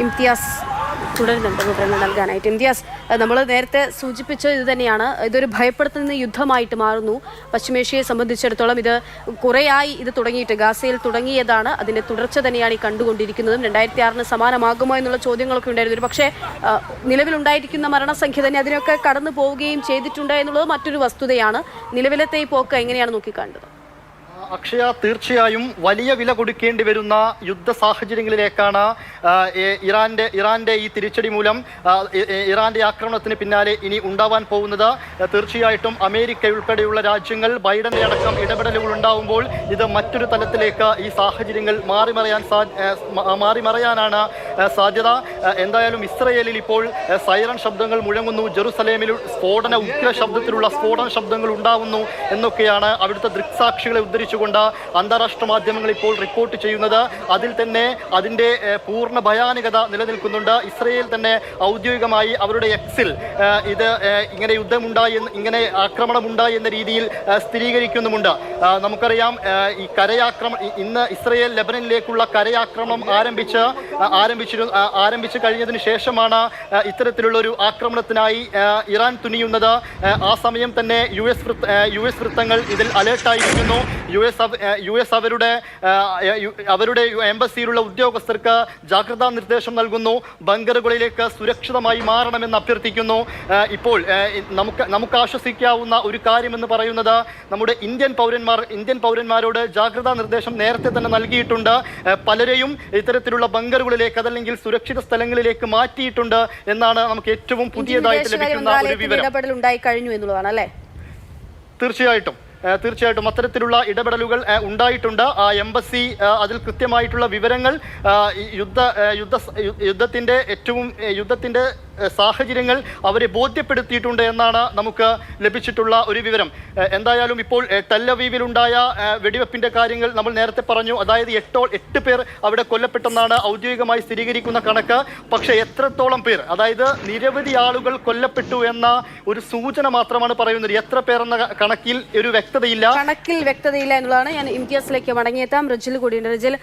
ഇംതിയാസ് തുടരുന്നുണ്ട് വിവരങ്ങൾ നൽകാനായിട്ട്. ഇംതിയാസ് നമ്മൾ നേരത്തെ സൂചിപ്പിച്ച ഇത് തന്നെയാണ്. ഇതൊരു ഭയപ്പെടുത്തുന്ന യുദ്ധമായിട്ട് മാറുന്നു. പശ്ചിമേഷ്യയെ സംബന്ധിച്ചിടത്തോളം ഇത് കുറേയായി ഇത് തുടങ്ങിയിട്ട് ഗാസയിൽ തുടങ്ങിയതാണ്. അതിന്റെ തുടർച്ച തന്നെയാണ് ഈ കണ്ടുകൊണ്ടിരിക്കുന്നതും. രണ്ടായിരത്തി ആറിന് സമാനമാകുമോ എന്നുള്ള ചോദ്യങ്ങളൊക്കെ ഉണ്ടായിരുന്നു. പക്ഷേ നിലവിലുണ്ടായിരിക്കുന്ന മരണസംഖ്യ തന്നെ അതിനൊക്കെ കടന്നു പോവുകയും ചെയ്തിട്ടുണ്ട് എന്നുള്ളത് മറ്റൊരു വസ്തുതയാണ്. നിലവിലത്തെ ഈ പോക്ക് എങ്ങനെയാണ് നോക്കിക്കണ്ടത് അക്ഷയ തീർച്ചയായും വലിയ വില കൊടുക്കേണ്ടി വരുന്ന യുദ്ധ സാഹചര്യങ്ങളിലേക്കാണ് ഇറാന്റെ ഇറാന്റെ ഈ തിരിച്ചടി മൂലം ഇറാന്റെ ആക്രമണത്തിന് പിന്നാലെ ഇനി ഉണ്ടാവാൻ പോകുന്നത്. തീർച്ചയായിട്ടും അമേരിക്ക ഉൾപ്പെടെയുള്ള രാജ്യങ്ങൾ ബൈഡന്റെ അടക്കം ഇടപെടലുകൾ ഉണ്ടാവുമ്പോൾ ഇത് മറ്റൊരു തലത്തിലേക്ക് ഈ സാഹചര്യങ്ങൾ മാറി സാ മാറി സാധ്യത. എന്തായാലും ഇസ്രയേലിൽ ഇപ്പോൾ സൈറൺ ശബ്ദങ്ങൾ മുഴങ്ങുന്നു. ജെറുസലേമിൽ സ്ഫോടന ഉഗ്ര ശബ്ദത്തിലുള്ള സ്ഫോടന ശബ്ദങ്ങൾ ഉണ്ടാവുന്നു എന്നൊക്കെയാണ് അവിടുത്തെ ദൃക്സാക്ഷികളെ ഉദ്ധരിച്ചുകൊണ്ട് അന്താരാഷ്ട്ര മാധ്യമങ്ങൾ ഇപ്പോൾ റിപ്പോർട്ട് ചെയ്യുന്നത്. അതിൽ തന്നെ അതിന്റെ പൂർണ ഭയാനകത നിലനിൽക്കുന്നുണ്ട്. ഇസ്രയേൽ തന്നെ ഔദ്യോഗികമായി അവരുടെ എക്സിൽ ഇത് ഇങ്ങനെ യുദ്ധമുണ്ടായി ഇങ്ങനെ ആക്രമണമുണ്ടായി എന്ന രീതിയിൽ സ്ഥിരീകരിക്കുന്നുമുണ്ട്. നമുക്കറിയാം ഈ കരയാക്രമ ഇന്ന് ഇസ്രയേൽ ലെബനനിലേക്കുള്ള കരയാക്രമണം ആരംഭിച്ച് ആരംഭിച്ചിരു ആ, ആരംഭിച്ചു കഴിഞ്ഞതിന് ശേഷമാണ് ഇത്തരത്തിലുള്ള ഒരു ആക്രമണത്തിനായി ഇറാൻ തുനിയുന്നത്. ആ, സമയം തന്നെ യു എസ് യു എസ് വൃത്തങ്ങൾ ഇതിൽ അലേർട്ടായിരിക്കുന്നു യു എസ് യു എസ് അവരുടെ അവരുടെ എംബസിയിലുള്ള ഉദ്യോഗസ്ഥർക്ക് ജാഗ്രതാ നിർദ്ദേശം നൽകുന്നു. ബങ്കറുകളിലേക്ക് സുരക്ഷിതമായി മാറണമെന്ന് അഭ്യർത്ഥിക്കുന്നു. ഇപ്പോൾ നമുക്ക് നമുക്ക് ആശ്വസിക്കാവുന്ന ഒരു കാര്യമെന്ന് പറയുന്നത് നമ്മുടെ ഇന്ത്യൻ പൗരന്മാർ ഇന്ത്യൻ പൗരന്മാരോട് ജാഗ്രതാ നിർദ്ദേശം നേരത്തെ തന്നെ നൽകിയിട്ടുണ്ട്. പലരെയും ഇത്തരത്തിലുള്ള ബങ്കറുകളിലേക്ക് അതല്ലെങ്കിൽ സുരക്ഷിത സ്ഥലങ്ങളിലേക്ക് മാറ്റിയിട്ടുണ്ട് എന്നാണ് നമുക്ക് ഏറ്റവും പുതിയതായിട്ട് ലഭിക്കുന്ന ഒരു വിവരം. ഉണ്ടായി കഴിഞ്ഞു എന്നുള്ളതാണ് അല്ലേ? തീർച്ചയായിട്ടും. തീർച്ചയായിട്ടും അത്തരത്തിലുള്ള ഇടപെടലുകൾ ഉണ്ടായിട്ടുണ്ട്. ആ എംബസി അതിൽ കൃത്യമായിട്ടുള്ള വിവരങ്ങൾ യുദ്ധ യുദ്ധ യുദ്ധത്തിന്റെ യുദ്ധത്തിന്റെ ഏറ്റവും യുദ്ധത്തിന്റെ സാഹചര്യങ്ങൾ അവരെ ബോധ്യപ്പെടുത്തിയിട്ടുണ്ട് എന്നാണ് നമുക്ക് ലഭിച്ചിട്ടുള്ള ഒരു വിവരം. എന്തായാലും ഇപ്പോൾ തല്ലവീവിലുണ്ടായ വെടിവെപ്പിന്റെ കാര്യങ്ങൾ നമ്മൾ നേരത്തെ പറഞ്ഞു. അതായത് എട്ടോ എട്ട് പേർ അവിടെ കൊല്ലപ്പെട്ടെന്നാണ് ഔദ്യോഗികമായി സ്ഥിരീകരിക്കുന്ന കണക്ക്. പക്ഷേ എത്രത്തോളം പേർ അതായത് നിരവധി ആളുകൾ കൊല്ലപ്പെട്ടു എന്ന ഒരു സൂചന മാത്രമാണ് പറയുന്നത്. എത്ര പേർ എന്ന കണക്കിൽ ഒരു വ്യക്തതയില്ല. കണക്കിൽ വ്യക്തതയില്ല എന്നുള്ളതാണ് ഞാൻ ഇംതിയാസിലേക്ക് മടങ്ങിയെത്താം. റിജിൽ കൂടി റിജിൽ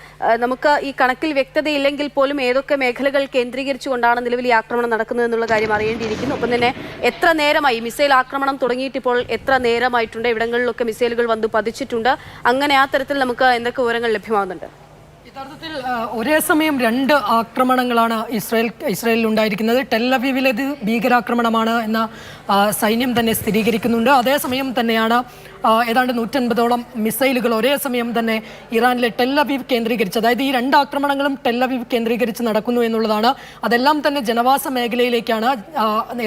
നമുക്ക് ഈ കണക്കിൽ വ്യക്തതയില്ലെങ്കിൽ പോലും ഏതൊക്കെ മേഖലകൾ കേന്ദ്രീകരിച്ചുകൊണ്ടാണ് നിലവിൽ ഈ ആക്രമണം നടക്കുന്നത്? എന്നുള്ള കാര്യം അറിയേണ്ടിയിരിക്കുന്നു. ഒപ്പം തന്നെ എത്ര നേരമായി മിസൈൽ ആക്രമണം തുടങ്ങിയിട്ട് ഇപ്പോൾ എത്ര നേരമായിട്ടുണ്ട്? ഇവിടങ്ങളിലൊക്കെ മിസൈലുകൾ വന്ന് പതിച്ചിട്ടുണ്ട്. അങ്ങനെ ആ തരത്തിൽ നമുക്ക് എന്തൊക്കെ വിവരങ്ങൾ ലഭ്യമാകുന്നുണ്ട് യഥാർത്ഥത്തിൽ ഒരേ സമയം രണ്ട് ആക്രമണങ്ങളാണ് ഇസ്രായേൽ ഇസ്രായേലിൽ ഉണ്ടായിരിക്കുന്നത്. ടെല്ലവീവിലേത് ഭീകരാക്രമണമാണ് എന്ന സൈന്യം തന്നെ സ്ഥിരീകരിക്കുന്നുണ്ട്. അതേസമയം തന്നെയാണ് ഏതാണ്ട് നൂറ്റൻപതോളം മിസൈലുകൾ ഒരേ സമയം തന്നെ ഇറാനിലെ ടെല്ലവീവ് കേന്ദ്രീകരിച്ച് അതായത് ഈ രണ്ട് ആക്രമണങ്ങളും ടെല്ലവീവ് കേന്ദ്രീകരിച്ച് നടക്കുന്നു എന്നുള്ളതാണ്. അതെല്ലാം തന്നെ ജനവാസ മേഖലയിലേക്കാണ്.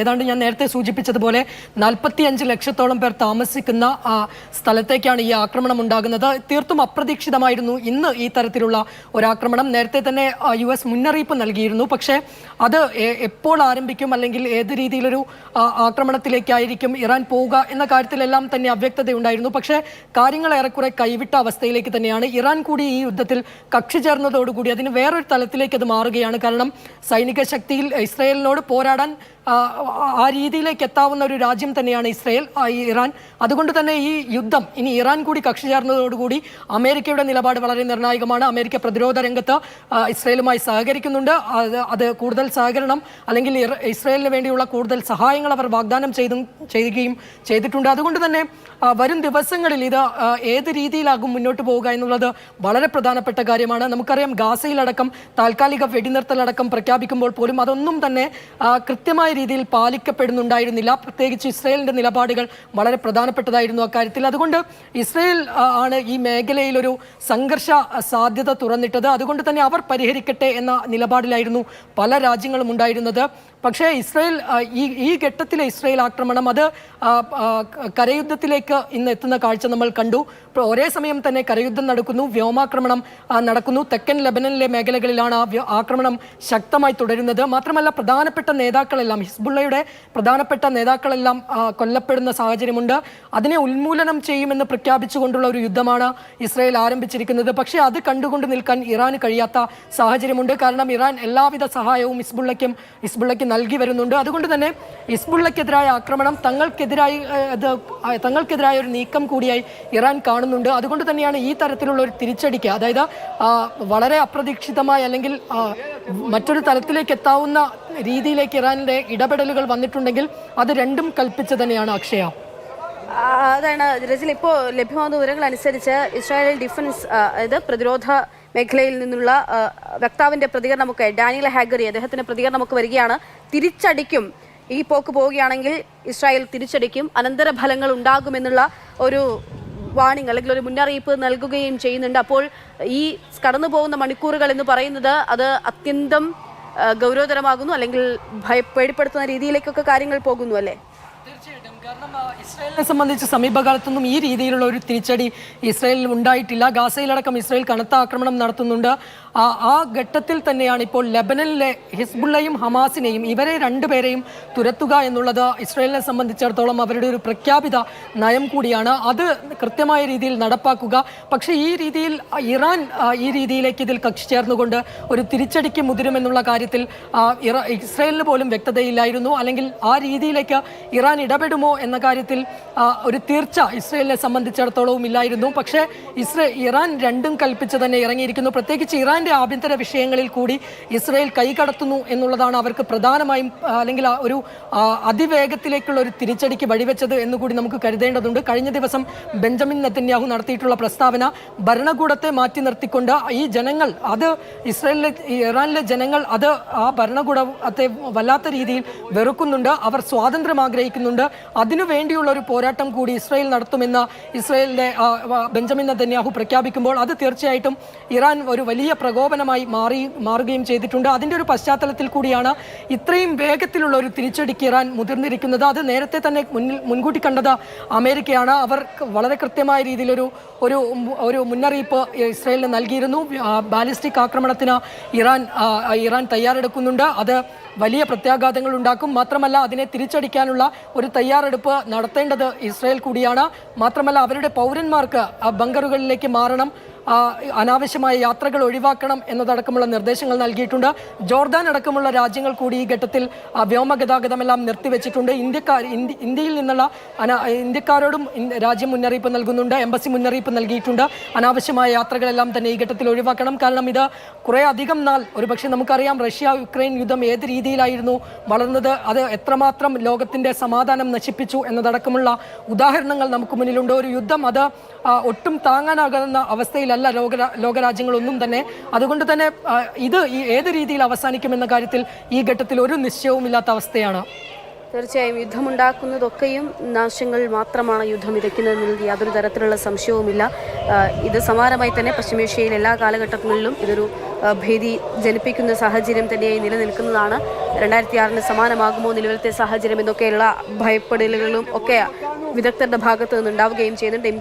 ഏതാണ്ട് ഞാൻ നേരത്തെ സൂചിപ്പിച്ചതുപോലെ നാൽപ്പത്തിയഞ്ച് ലക്ഷത്തോളം പേർ താമസിക്കുന്ന സ്ഥലത്തേക്കാണ് ഈ ആക്രമണം ഉണ്ടാകുന്നത്. തീർത്തും അപ്രതീക്ഷിതമായിരുന്നു ഇന്ന് ഈ തരത്തിലുള്ള ഒരാക്രമണം. നേരത്തെ തന്നെ യു എസ് മുന്നറിയിപ്പ് നൽകിയിരുന്നു. പക്ഷേ അത് എപ്പോൾ ആരംഭിക്കും അല്ലെങ്കിൽ ഏത് രീതിയിലൊരു ആക്രമണത്തിലേക്കായിരിക്കും ഇറാൻ പോവുക എന്ന കാര്യത്തിലെല്ലാം തന്നെ അവ്യക്തത അവ്യക്തതയുണ്ടായിരുന്നു. പക്ഷേ കാര്യങ്ങൾ ഏറെക്കുറെ കൈവിട്ട അവസ്ഥയിലേക്ക് തന്നെയാണ്. ഇറാൻ കൂടി ഈ യുദ്ധത്തിൽ കക്ഷി ചേർന്നതോടുകൂടി അതിന് വേറൊരു തലത്തിലേക്ക് അത് മാറുകയാണ്. കാരണം സൈനിക ശക്തിയിൽ ഇസ്രയേലിനോട് പോരാടാൻ ആ, രീതിയിലേക്ക് എത്താവുന്ന ഒരു രാജ്യം തന്നെയാണ് ഇസ്രയേൽ ഇറാൻ. അതുകൊണ്ട് തന്നെ ഈ യുദ്ധം ഇനി ഇറാൻ കൂടി കക്ഷി ചേർന്നതോടുകൂടി അമേരിക്കയുടെ നിലപാട് വളരെ നിർണായകമാണ്. അമേരിക്ക പ്രതിരോധ രംഗത്ത് ഇസ്രയേലുമായി സഹകരിക്കുന്നുണ്ട്. അത് അത് കൂടുതൽ സഹകരണം അല്ലെങ്കിൽ ഇസ്രയേലിന് വേണ്ടിയുള്ള കൂടുതൽ സഹായങ്ങൾ അവർ വാഗ്ദാനം ചെയ്തും ചെയ്യുകയും ചെയ്തിട്ടുണ്ട്. അതുകൊണ്ട് തന്നെ വരും ദിവസങ്ങളിൽ ഇത് ഏത് രീതിയിലാകും മുന്നോട്ട് പോവുക എന്നുള്ളത് വളരെ പ്രധാനപ്പെട്ട കാര്യമാണ്. നമുക്കറിയാം ഗാസയിലടക്കം താൽക്കാലിക വെടിനിർത്തലടക്കം പ്രഖ്യാപിക്കുമ്പോൾ പോലും അതൊന്നും തന്നെ കൃത്യമായ രീതിയിൽ പാലിക്കപ്പെടുന്നുണ്ടായിരുന്നില്ല. പ്രത്യേകിച്ച് ഇസ്രയേലിന്റെ നിലപാടുകൾ വളരെ പ്രധാനപ്പെട്ടതായിരുന്നു അക്കാര്യത്തിൽ. അതുകൊണ്ട് ഇസ്രയേൽ ആണ് ഈ മേഖലയിൽ ഒരു സംഘർഷ സാധ്യത തുറന്നിട്ടത്. അതുകൊണ്ട് തന്നെ അവർ പരിഹരിക്കട്ടെ എന്ന നിലപാടിലായിരുന്നു പല രാജ്യങ്ങളും ഉണ്ടായിരുന്നത്. പക്ഷേ ഇസ്രയേൽ ഈ ഈ ഘട്ടത്തിലെ ഇസ്രയേൽ ആക്രമണം അത് കരയുദ്ധത്തിലേക്ക് ഇന്ന് എത്തുന്ന കാഴ്ച നമ്മൾ കണ്ടു. ഒരേ സമയം തന്നെ കരയുദ്ധം നടക്കുന്നു വ്യോമാക്രമണം നടക്കുന്നു. തെക്കൻ ലെബനനിലെ മേഖലകളിലാണ് ആ ആക്രമണം ശക്തമായി തുടരുന്നത്. മാത്രമല്ല പ്രധാനപ്പെട്ട നേതാക്കളെല്ലാം ഹിസ്ബുള്ളയുടെ പ്രധാനപ്പെട്ട നേതാക്കളെല്ലാം കൊല്ലപ്പെടുന്ന സാഹചര്യമുണ്ട്. അതിനെ ഉന്മൂലനം ചെയ്യുമെന്ന് പ്രഖ്യാപിച്ചുകൊണ്ടുള്ള ഒരു യുദ്ധമാണ് ഇസ്രായേൽ ആരംഭിച്ചിരിക്കുന്നത്. പക്ഷേ അത് കണ്ടുകൊണ്ട് നിൽക്കാൻ ഇറാന് കഴിയാത്ത സാഹചര്യമുണ്ട്. കാരണം ഇറാൻ എല്ലാവിധ സഹായവും ഹിസ്ബുള്ളയ്ക്കും ഹിസ്ബുള്ളയ്ക്ക് നൽകി വരുന്നുണ്ട്. അതുകൊണ്ട് തന്നെ ഇസ്ബുള്ളക്കെതിരായ ആക്രമണം തങ്ങൾക്കെതിരായി തങ്ങൾക്കെതിരായ ഒരു നീക്കം കൂടിയായി ഇറാൻ കാണുന്നുണ്ട്. അതുകൊണ്ട് തന്നെയാണ് ഈ തരത്തിലുള്ള ഒരു തിരിച്ചടിക്ക് അതായത് വളരെ അപ്രതീക്ഷിതമായ അല്ലെങ്കിൽ മറ്റൊരു തലത്തിലേക്ക് എത്താവുന്ന രീതിയിലേക്ക് ഇറാനിന്റെ ഇടപെടലുകൾ വന്നിട്ടുണ്ടെങ്കിൽ അത് രണ്ടും കൽപ്പിച്ച് തന്നെയാണ് അക്ഷയ. അതാണ് രജിൽ ഇപ്പോൾ ലഭ്യമാകുന്ന വിവരങ്ങൾ അനുസരിച്ച് ഇസ്രായേൽ ഡിഫൻസ് അതായത് പ്രതിരോധ മേഖലയിൽ നിന്നുള്ള വക്താവിന്റെ പ്രതികരണമൊക്കെ ഡാനിയൽ ഹാഗറി അദ്ദേഹത്തിന്റെ പ്രതികരണമൊക്കെ വരികയാണ്. തിരിച്ചടിക്കും. ഈ പോക്ക് പോവുകയാണെങ്കിൽ ഇസ്രായേൽ തിരിച്ചടിക്കും. അനന്തര ഫലങ്ങൾ ഉണ്ടാകുമെന്നുള്ള ഒരു വാണിംഗ് അല്ലെങ്കിൽ ഒരു മുന്നറിയിപ്പ് നൽകുകയും ചെയ്യുന്നുണ്ട്. അപ്പോൾ ഈ കടന്നു പോകുന്ന മണിക്കൂറുകൾ എന്ന് പറയുന്നത് അത് അത്യന്തം ഗൗരവതരമാകുന്നു അല്ലെങ്കിൽ ഭയ പേടിപ്പെടുത്തുന്ന രീതിയിലേക്കൊക്കെ കാര്യങ്ങൾ പോകുന്നു അല്ലേ? ഇസ്രായേലിനെ സംബന്ധിച്ച് സമീപകാലത്തൊന്നും ഈ രീതിയിലുള്ള ഒരു തിരിച്ചടി ഇസ്രായേലിൽ ഉണ്ടായിട്ടില്ല. ഗാസയിലടക്കം ഇസ്രായേൽ കനത്ത ആക്രമണം നടത്തുന്നുണ്ട്. ആ ഘട്ടത്തിൽ തന്നെയാണ് ഇപ്പോൾ ലെബനനിലെ ഹിസ്ബുള്ളയും ഹമാസിനെയും ഇവരെ രണ്ടുപേരെയും തുരത്തുക എന്നുള്ളത് ഇസ്രയേലിനെ സംബന്ധിച്ചിടത്തോളം അവരുടെ ഒരു പ്രഖ്യാപിത നയം കൂടിയാണ്. അത് കൃത്യമായ രീതിയിൽ നടപ്പാക്കുക. പക്ഷേ ഈ രീതിയിൽ ഇറാൻ ഈ രീതിയിലേക്ക് ഇതിൽ കക്ഷി ചേർന്നുകൊണ്ട് ഒരു തിരിച്ചടിക്ക് മുതിരുമെന്നുള്ള കാര്യത്തിൽ ഇസ്രയേലിന് പോലും വ്യക്തതയില്ലായിരുന്നു. അല്ലെങ്കിൽ ആ രീതിയിലേക്ക് ഇറാൻ ഇടപെടുമോ എന്ന കാര്യത്തിൽ ഒരു തീർച്ച ഇസ്രയേലിനെ സംബന്ധിച്ചിടത്തോളവും ഇല്ലായിരുന്നു. പക്ഷേ ഇസ്രേ ഇറാൻ രണ്ടും കൽപ്പിച്ച് തന്നെ ഇറങ്ങിയിരിക്കുന്നു. പ്രത്യേകിച്ച് ഇറാന്റെ ആഭ്യന്തര വിഷയങ്ങളിൽ കൂടി ഇസ്രയേൽ കൈകടത്തുന്നു എന്നുള്ളതാണ് അവർക്ക് പ്രധാനമായും അല്ലെങ്കിൽ ഒരു അതിവേഗത്തിലേക്കുള്ള ഒരു തിരിച്ചടിക്ക് വഴിവെച്ചത് എന്നുകൂടി നമുക്ക് കരുതേണ്ടതുണ്ട്. കഴിഞ്ഞ ദിവസം ബെഞ്ചമിൻ നെത്തന്യാഹു നടത്തിയിട്ടുള്ള പ്രസ്താവന ഭരണകൂടത്തെ മാറ്റി നിർത്തിക്കൊണ്ട് ഈ ജനങ്ങൾ അത് ഇസ്രയേലിലെ ഇറാനിലെ ജനങ്ങൾ അത് ആ ഭരണകൂടത്തെ വല്ലാത്ത രീതിയിൽ വെറുക്കുന്നുണ്ട്. അവർ സ്വാതന്ത്ര്യം ആഗ്രഹിക്കുന്നുണ്ട്. അതിനു വേണ്ടിയുള്ള ഒരു പോരാട്ടം കൂടി ഇസ്രയേൽ നടത്തുമെന്ന് ആ, ബെഞ്ചമിൻ നെതന്യാഹു പ്രഖ്യാപിക്കുമ്പോൾ അത് തീർച്ചയായിട്ടും ഇറാൻ ഒരു വലിയ പ്രകോപനമായി മാറി മാറുകയും ചെയ്തിട്ടുണ്ട്. അതിന്റെ ഒരു പശ്ചാത്തലത്തിൽ കൂടിയാണ് ഇത്രയും വേഗത്തിലുള്ള ഒരു തിരിച്ചടിക്ക് ഇറാൻ മുതിർന്നിരിക്കുന്നത്. അത് നേരത്തെ തന്നെ മുന്നിൽ മുൻകൂട്ടി കണ്ടത് അമേരിക്കയാണ്. അവർ വളരെ കൃത്യമായ രീതിയിലൊരു ഒരു ഒരു മുന്നറിയിപ്പ് ഇസ്രയേലിന് നൽകിയിരുന്നു. ബാലിസ്റ്റിക് ആക്രമണത്തിന് ഇറാൻ ഇറാൻ തയ്യാറെടുക്കുന്നുണ്ട്. അത് വലിയ പ്രത്യാഘാതങ്ങൾ ഉണ്ടാക്കും. മാത്രമല്ല അതിനെ തിരിച്ചടിക്കാനുള്ള ഒരു തയ്യാറെടുപ്പ് നടത്തേണ്ടത് ഇസ്രയേൽ കൂടിയാണ്. മാത്രമല്ല അവരുടെ പൗരന്മാർക്ക് ബങ്കറുകളിലേക്ക് മാറണം. അനാവശ്യമായ യാത്രകൾ ഒഴിവാക്കണം എന്നതടക്കമുള്ള നിർദ്ദേശങ്ങൾ നൽകിയിട്ടുണ്ട്. ജോർദാൻ അടക്കമുള്ള രാജ്യങ്ങൾ കൂടി ഈ ഘട്ടത്തിൽ വ്യോമ ഗതാഗതമെല്ലാം നിർത്തിവെച്ചിട്ടുണ്ട്. ഇന്ത്യക്കാർ ഇന്ത്യയിൽ നിന്നുള്ള ഇന്ത്യക്കാരോടും രാജ്യം മുന്നറിയിപ്പ് നൽകുന്നുണ്ട് എംബസി മുന്നറിയിപ്പ് നൽകിയിട്ടുണ്ട്. അനാവശ്യമായ യാത്രകളെല്ലാം തന്നെ ഈ ഘട്ടത്തിൽ ഒഴിവാക്കണം. കാരണം ഇത് കുറേ അധികം നാൾ ഒരുപക്ഷെ നമുക്കറിയാം റഷ്യ യുക്രൈൻ യുദ്ധം ഏത് രീതിയിലായിരുന്നു വളർന്നത് അത് എത്രമാത്രം ലോകത്തിന്റെ സമാധാനം നശിപ്പിച്ചു എന്നതടക്കമുള്ള ഉദാഹരണങ്ങൾ നമുക്ക് മുന്നിലുണ്ട്. ഒരു യുദ്ധം അത് ഒട്ടും താങ്ങാനാകുന്ന അവസ്ഥയിലല്ല ലോക ലോകരാജ്യങ്ങളൊന്നും തന്നെ. അതുകൊണ്ട് തന്നെ ഇത് ഈ ഏത് രീതിയിൽ അവസാനിക്കുമെന്ന കാര്യത്തിൽ ഈ ഘട്ടത്തിൽ ഒരു നിശ്ചയവുമില്ലാത്ത അവസ്ഥയാണ്. തീർച്ചയായും യുദ്ധമുണ്ടാക്കുന്നതൊക്കെയും നാശങ്ങൾ മാത്രമാണ് യുദ്ധം വിതയ്ക്കുന്നതെന്നതിൽ യാതൊരു തരത്തിലുള്ള സംശയവുമില്ല. ഇത് സമാനമായി തന്നെ പശ്ചിമേഷ്യയിൽ എല്ലാ കാലഘട്ടങ്ങളിലും ഇതൊരു ഭീതി ജനിപ്പിക്കുന്ന സാഹചര്യം തന്നെയായി നിലനിൽക്കുന്നതാണ്. രണ്ടായിരത്തി ആറിന് സമാനമാകുമോ നിലവിലത്തെ സാഹചര്യം എന്നൊക്കെയുള്ള ഭയപ്പെടലുകളും ഒക്കെ വിദഗ്ധരുടെ ഭാഗത്ത് നിന്നുണ്ടാവുകയും ചെയ്യുന്നുണ്ട്.